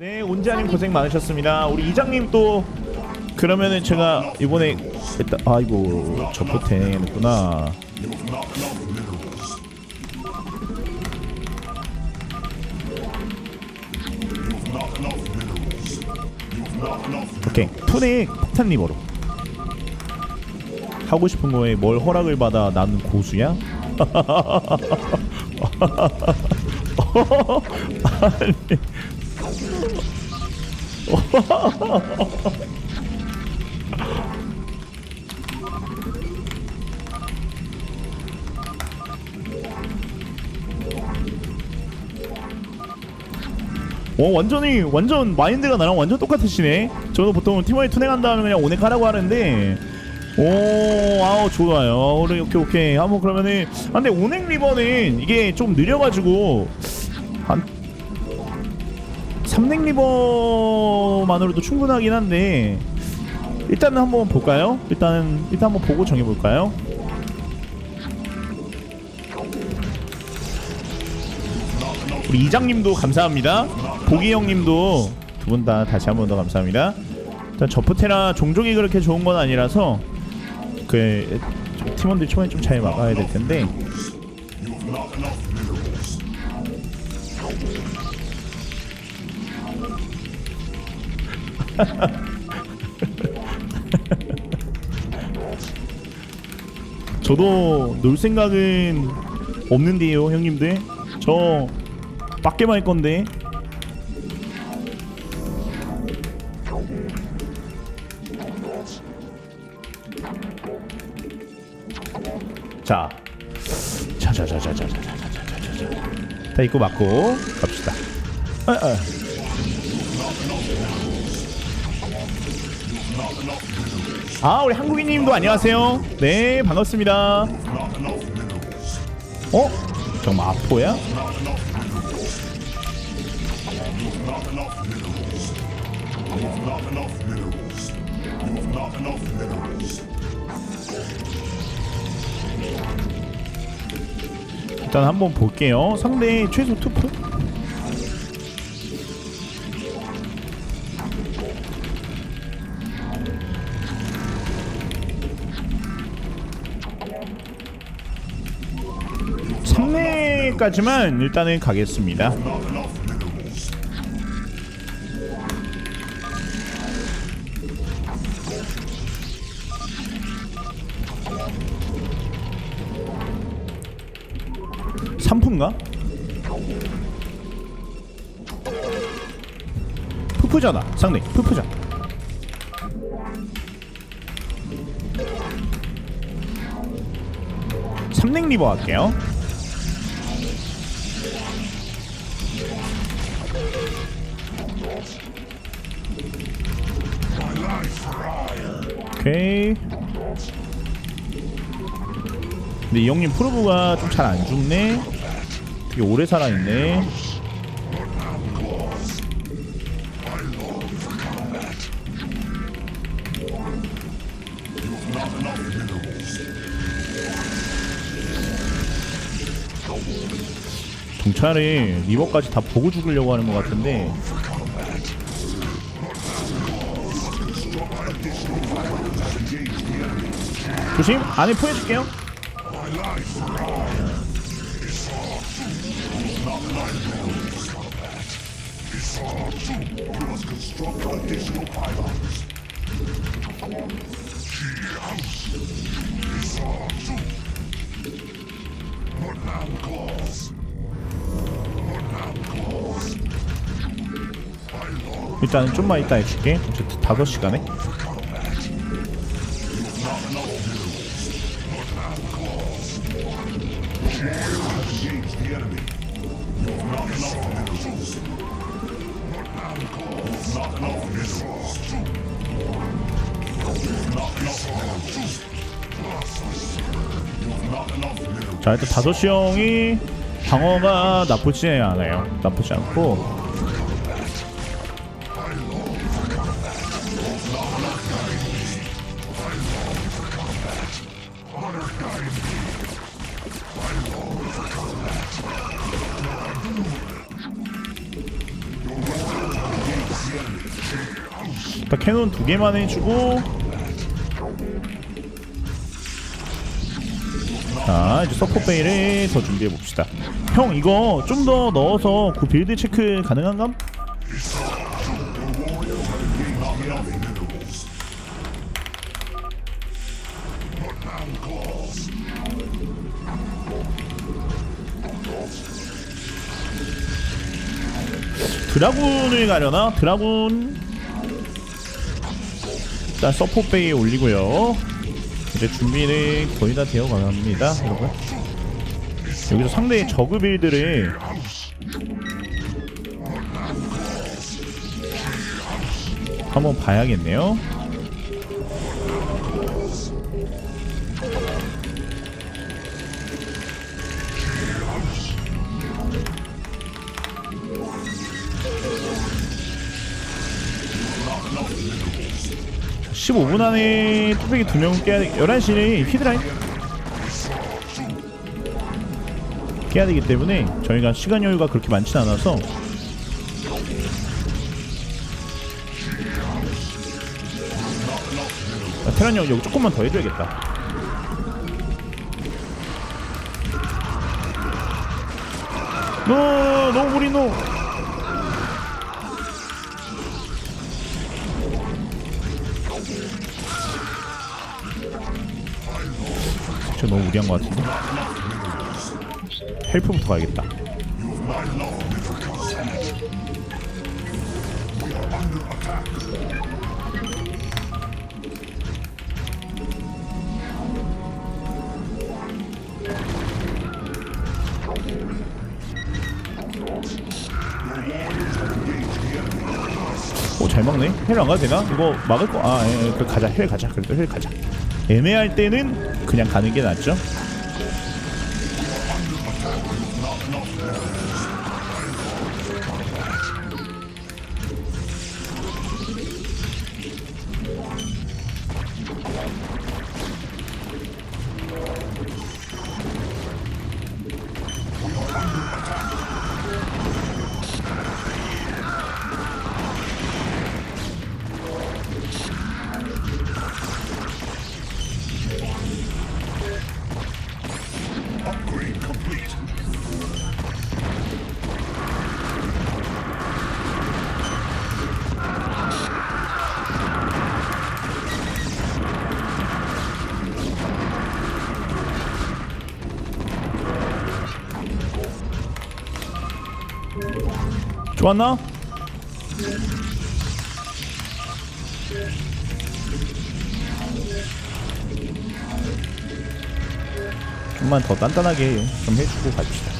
네, 온자님 고생 많으셨습니다. 우리 이장님 또 그러면은 제가 이번에 일단 아이고 저 포텐 했구나. 오케이 푸넥 폭탄 리버로 하고 싶은 거에 뭘 허락을 받아 나는 고수야? 아니 어 완전히 완전 마인드가 나랑 완전 똑같으시네. 저도 보통 팀원이 투넥한 다음에 그냥 오넥 하라고 하는데 오 아우 좋아요. 오케이 오케이. 한번 그러면은 아, 근데 오넥 리버는 이게 좀 느려가지고 한 3넥 리버만으로도 충분하긴 한데 일단은 한번 볼까요? 일단은 일단 한번 보고 정해 볼까요? 우리 이장님도 감사합니다. 보기 형님도 두 분 다 다시 한 번 더 감사합니다. 일단 저프테라 종족이 그렇게 좋은 건 아니라서 그 팀원들 초반에 좀 잘 막아야 될 텐데. 저도 놀 생각은 없는데요, 형님들. 저 빡게만 할 건데. 자, 자자자자자자자자자자자. 다 입고 맞고 갑시다. 아, 아. 아 우리 한국인님도 안녕하세요. 네 반갑습니다. 어? 정말 아포야? 일단 한번 볼게요. 상대 최소 투프? 삼내까지만 일단은 가겠습니다. 삼푼가? 푸푸잖아 상대 푸푸잖아 삼냉 리버 할게요 오케이. 근데 이 형님 프로브가 좀 잘 안 죽네. 되게 오래 살아있네. 동차를 리버까지 다 보고 죽으려고 하는 것 같은데 조심. 안에 포해줄게요. 일단은 좀만 이따 해줄게. 어쨌든 5시간에 자 일단 다섯 시 형이 방어가 나쁘지 않아요. 나쁘지 않고 캐논 두 개만 해주고 자 이제 서포 베일을 더 준비해 봅시다 형 이거 좀 더 넣어서 그 빌드 체크 가능한감? 드라군을 가려나? 드라군 일단 서포 베이에 올리고요. 이제 준비는 거의 다 되어 갑니다 여러분. 여기서 상대의 저그 빌드를 한번 봐야겠네요 15분 안에 뚝배기 두명 깨야 돼. 11시에 히드라인? 깨야 되기 때문에 저희가 시간 여유가 그렇게 많진 않아서 아, 테란 형 여기 조금만 더 해줘야겠다. 노 너무 무리 노 저 너무 무리한 것 같은데? 헬프부터 가야겠다. 오 잘 막네. 헬 안 가도 되나? 이거 막을 거? 아 예, 예, 그 가자. 헬 가자. 그래도 헬 가자 애매할 때는 그냥 가는 게 낫죠 좋았나? 좀만 더 단단하게 좀 해주고 갑시다.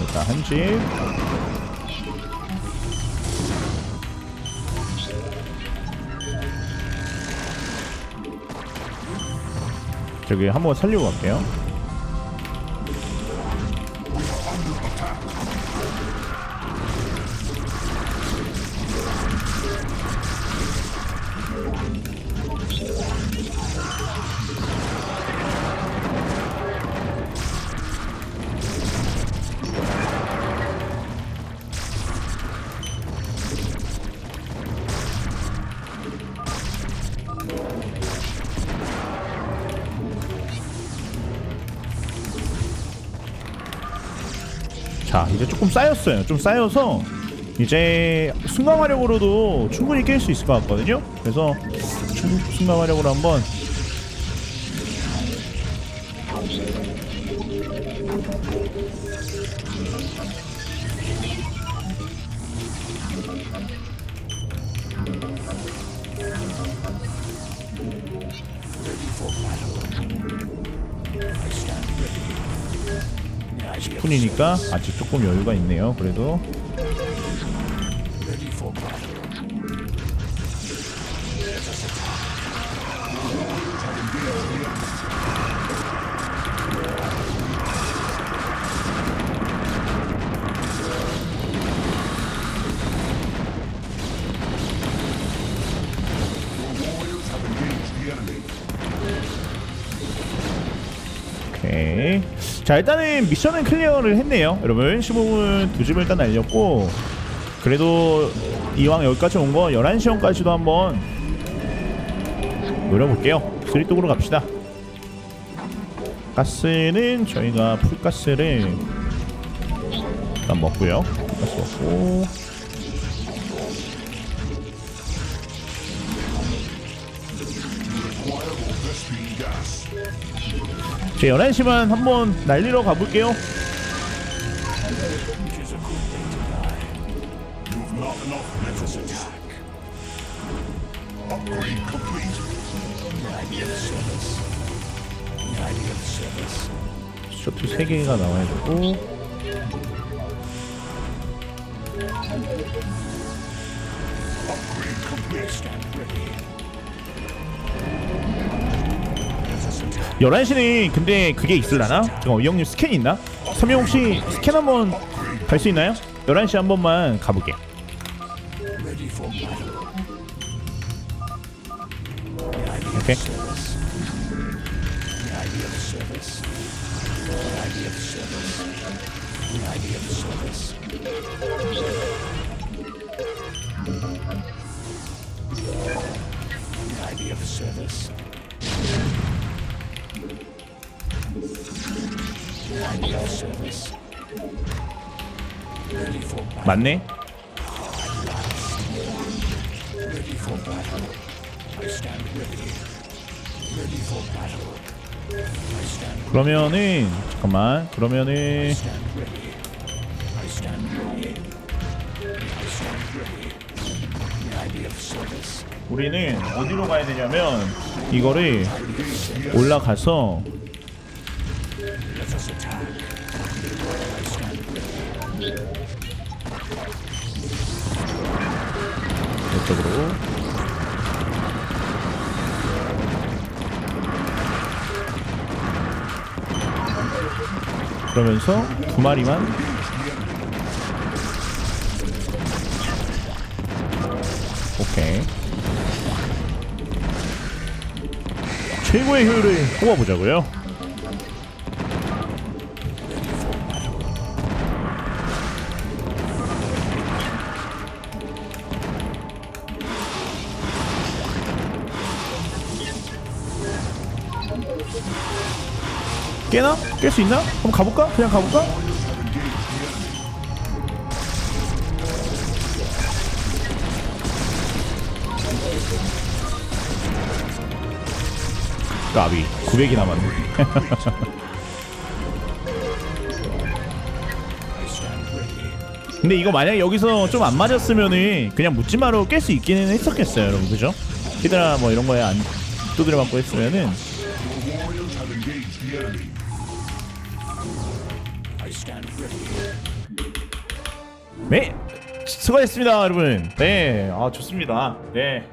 일단 한 집. 저기 한번 살리고 갈게요. 자 이제 조금 쌓였어요. 좀 쌓여서 이제 순간화력으로도 충분히 깰 수 있을 것 같거든요. 그래서 충- 순간화력으로 한번 10분이니까 아직 조금 여유가 있네요. 그래도 오케이. 자 일단은 미션은 클리어를 했네요. 여러분 15분 두 집을 일단 날렸고 그래도 이왕 여기까지 온 거 11시간까지도 한번 노려볼게요. 쓰리 쪽으로 갑시다. 가스는 저희가 풀가스를 일단 먹고요. 풀가스 먹고 제 11시만 한번 날리러 가볼게요 셔틀 3개가 나와야 되고 Upgrade complete. Stand ready. 11시는 근데 그게 있을라나? 어, 이 형님 스캔 있나? 선명 혹시 스캔 한번 갈 수 있나요? 11시 한 번만 가보게. 오케이. 맞네? 그러면은 잠깐만 그러면은 우리는 어디로 가야 되냐면 이거를 올라가서 쪽으로. 그러면서 두 마리만. 오케이. 최고의 효율을 뽑아보자고요 깨나? 깰 수 있나? 한번 가볼까? 그냥 가볼까? 까비 900이 남았네 근데 이거 만약 여기서 좀 안 맞았으면은 그냥 묻지마로 깰 수 있기는 했었겠어요 여러분 그죠? 히드라 뭐 이런 거에 안 두드려 맞고 했으면은 네. 수고하셨습니다 여러분. 네아 좋습니다. 네